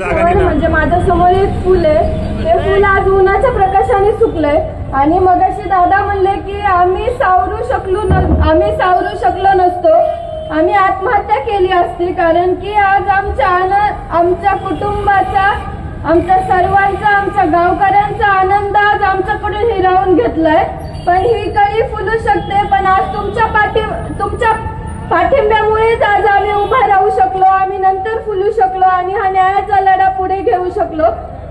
म्हणजे माझ्यासमोर एक फुल आहे. ते फुल आज उन्हाच्या प्रकाशाने सुकलंय. आणि मगाशी दादा म्हणले की आम्ही सावरू शकलो न आम्ही सावरू शकलो नसतो. आम्ही आत्महत्या केली असती. कारण की आज आमच्या आन आमच्या कुटुंबाचा आमच्या सर्वांचा आमच्या गावकऱ्यांचा आनंद आज आमच्याकडून हिरावून घेतलाय. पण ही कळी फुलू शकते. पण आज तुमच्या पाठी तुमच्या पाठिंब्यामुळेच आज आम्ही उभा राहू शकलो आम्ही नंतर फुलू शकलो आणि हा न्यायाचा लढा पुढे घेऊ शकलो.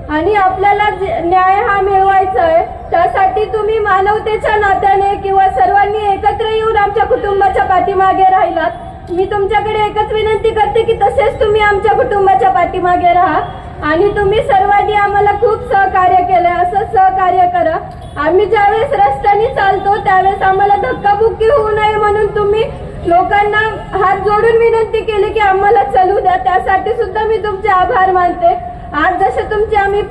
आणि आपल्याला जे- न्याय हा मिळवायचा आहे त्यासाठी तुम्ही मानवतेच्या नात्याने किंवा सर्वांनी एकत्र येऊन आमच्या कुटुंबाच्या पाठीमागे राहिलात. मी तुमच्याकडे एकच विनंती करते की तसेच तुम्ही आमच्या कुटुंबाच्या पाठीमागे राहा. आणि तुम्ही सर्वांनी आम्हाला खूप सहकार्य केलंय असं सहकार्य करा. आम्ही ज्यावेळेस रस्त्याने चालतो त्यावेळेस आम्हाला धक्काबुक्की होऊ नये म्हणून तुम्ही लोकांना हात जोडून विनंती केली की आम्हाला चलू द्या. त्यासाठी सुद्धा मी तुमचे आभार मानते. आज जसे तुमचे आम्ही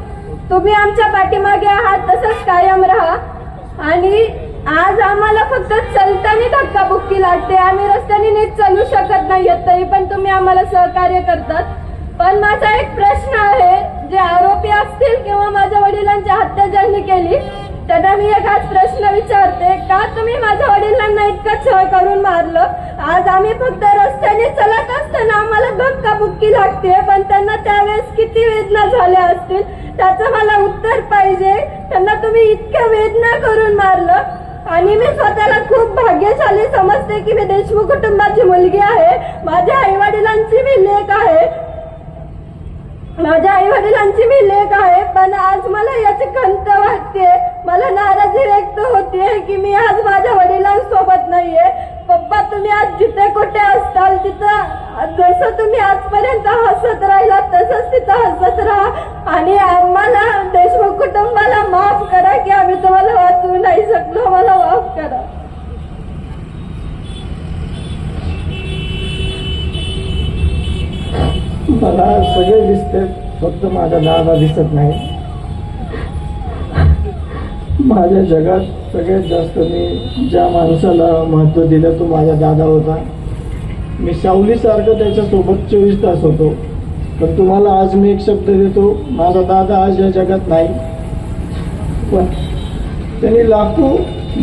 तुम्ही आमच्या पाठीमागे आहात तसंच कायम राहा. आणि आज आम्हाला फक्त चलताना धक्काबुक्की लागते. आम्ही रस्त्याने नीट चालू शकत नाही तरी पण तुम्ही आम्हाला सहकार्य करतात. पण माझा एक प्रश्न आहे जे आरोपी असतील किंवा माझ्या वडिलांची हत्या ज्यांनी केली त्यांना मी एकाच प्रश्न विचारते का तुम्ही माझ्या वडिलांना इतकं छळ करून मारलं? आज आम्ही फक्त रस्त्याने चलत असताना आम्हाला धक्काबुक्की लागते पण त्यांना त्यावेळेस किती वेदना झाल्या असतील? त्याचं मला उत्तर पाहिजे. त्यांना तुम्ही इतक्या वेदना करून मारलं. आणि मी स्वतःला खूप भाग्यशाली समजते की मी देशमुख कुटुंबाची मुलगी आहे. माझ्या आई वडिलांची मी लेख माझ्या आई वडिलांची मी लेख आहे पण आज मला याची खंत वाटते. मला नाराजी व्यक्त होते की मी आज माझ्या वडिलांसोबत नाहीये. पप्पा तुम्ही आज जिथे कुठे असताल तिथं जसं तुम्ही आजपर्यंत हसत राहिलात तसंच तिथं हसत राहा. आणि आम्हाला देशमुख कुटुंबाला माफ करा की आम्ही तुम्हाला वाचवू नाही शकलो मला माफ करा मला सगळे दिसते फक्त माझा दादा दिसत नाही. माझ्या जगात सगळ्यात जास्त मी ज्या माणसाला महत्त्व दिलं तो माझा दादा होता. मी सावलीसारखं त्याच्यासोबत चोवीस तास होतो. पण तुम्हाला आज मी एक शब्द देतो माझा दादा आज या जगात नाही. पण त्यांनी लाखो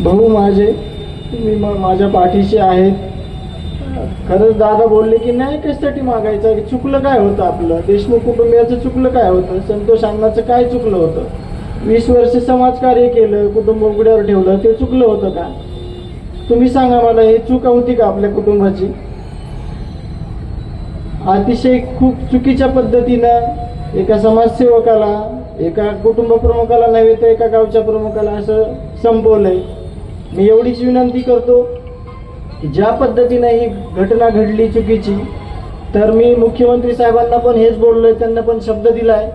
भाऊ माझे मी माझ्या पाठीशी आहेत. खरंच दादा बोलले की नाही कशासाठी मागायचं? चुकलं काय होतं आपलं? देशमुख कुटुंबियाचं चुकलं काय होतं? संतोष अण्णाचं काय चुकलं होतं? वीस वर्ष समाजकार्य केलं कुटुंब उघड्यावर ठेवलं ते चुकलं होतं का? तुम्ही सांगा मला हे चूक होती का आपल्या कुटुंबाची? अतिशय खूप चुकीच्या पद्धतीनं एका समाजसेवकाला एका कुटुंब प्रमुखाला नव्हे तर एका गावच्या प्रमुखाला असं संपवलंय. मी एवढीच विनंती करतो. ज्या पद्धतीनं ही घटना घडली चुकीची तर मी मुख्यमंत्री साहेबांना पण हेच बोललोय त्यांना पण शब्द दिलाय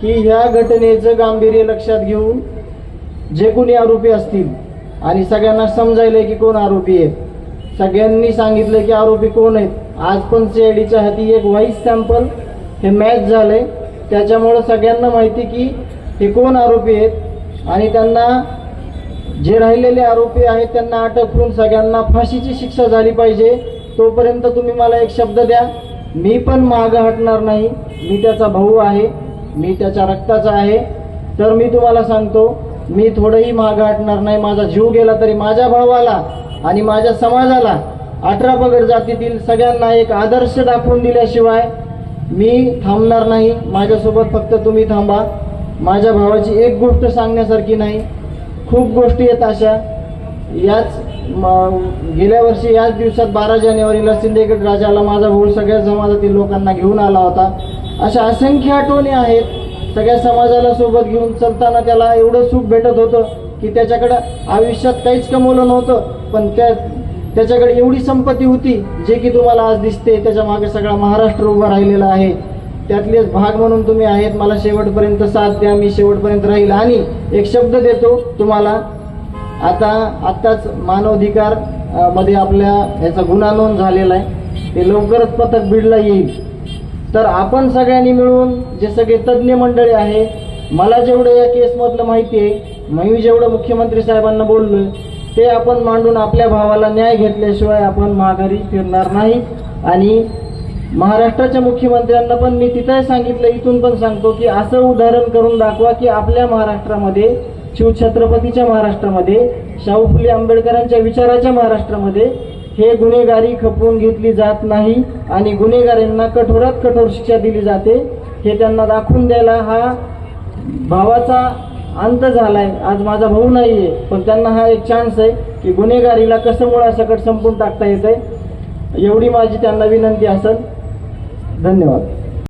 की ह्या घटनेचं गांभीर्य लक्षात घेऊन जे कोणी आरोपी असतील आणि सगळ्यांना समजायलंय की कोण आरोपी आहेत. सगळ्यांनी सांगितलं की आरोपी कोण आहेत. आज पण सीआयडीच्या हाती एक व्हाईस सॅम्पल हे मॅच झालंय. त्याच्यामुळं सगळ्यांना माहिती की हे कोण आरोपी आहेत आणि त्यांना जे राहिलेले आरोपी आहेत त्यांना अटक करून सगळ्यांना फाशीची शिक्षा झाली पाहिजे. तोपर्यंत तुम्ही मला एक शब्द द्या. मी पण मागं हटणार नाही. मी त्याचा भाऊ आहे. मी त्याच्या रक्ताचा आहे. तर मी तुम्हाला सांगतो मी थोडंही मागं हटणार नाही. माझा जीव गेला तरी माझ्या भावाला आणि माझ्या समाजाला अठरा पगड जातीतील सगळ्यांना एक आदर्श दाखवून दिल्याशिवाय मी थांबणार नाही. माझ्यासोबत फक्त तुम्ही थांबा. माझ्या भावाची एक गोष्ट सांगण्यासारखी नाही. खूप गोष्टी आहेत अशा. याच गेल्या वर्षी याच दिवसात बारा जानेवारीला सिंदेगड राजाला माझा भाऊ सगळ्या समाजातील लोकांना घेऊन आला होता. अशा असंख्य आठवणी आहेत. सगळ्या समाजाला सोबत घेऊन चलताना त्याला एवढं सुख भेटत होतं की त्याच्याकडं आयुष्यात काहीच कमवलं नव्हतं. पण त्या त्याच्याकडे एवढी संपत्ती होती जे की तुम्हाला आज दिसते. त्याच्यामागे सगळा महाराष्ट्र उभा राहिलेला आहे. त्यातलेच भाग म्हणून तुम्ही आहेत. मला शेवटपर्यंत साथ द्या मी शेवटपर्यंत राहील. आणि एक शब्द देतो तुम्हाला. आता आत्ताच मानवाधिकारमध्ये आपल्या याचा गुन्हा नोंद झालेला आहे. ते लवकरच पथक बीडला येईल. तर आपण सगळ्यांनी मिळून जे सगळे तज्ज्ञ मंडळी आहे मला जेवढं या केसमधलं माहिती आहे मी जेवढं मुख्यमंत्री साहेबांना बोललो ते आपण मांडून आपल्या भावाला न्याय घेतल्याशिवाय आपण माघारी फिरणार नाही. आणि महाराष्ट्राच्या मुख्यमंत्र्यांना पण मी तिथं सांगितलं इथून पण सांगतो की असं उदाहरण करून दाखवा की आपल्या महाराष्ट्रामध्ये शिवछत्रपतीच्या महाराष्ट्रामध्ये शाहू फुले आंबेडकरांच्या विचाराच्या महाराष्ट्रामध्ये हे गुन्हेगारी खपवून घेतली जात नाही आणि गुन्हेगारांना कठोरात कठोर शिक्षा दिली जाते हे त्यांना दाखवून द्यायला हा भावाचा अंत झालाय. आज माझा भाऊ नाहीये पण त्यांना हा एक चान्स आहे की गुन्हेगारीला कसं मुळासकट संपून टाकता येतंय एवढी माझी त्यांना विनंती असेल. धन्यवाद.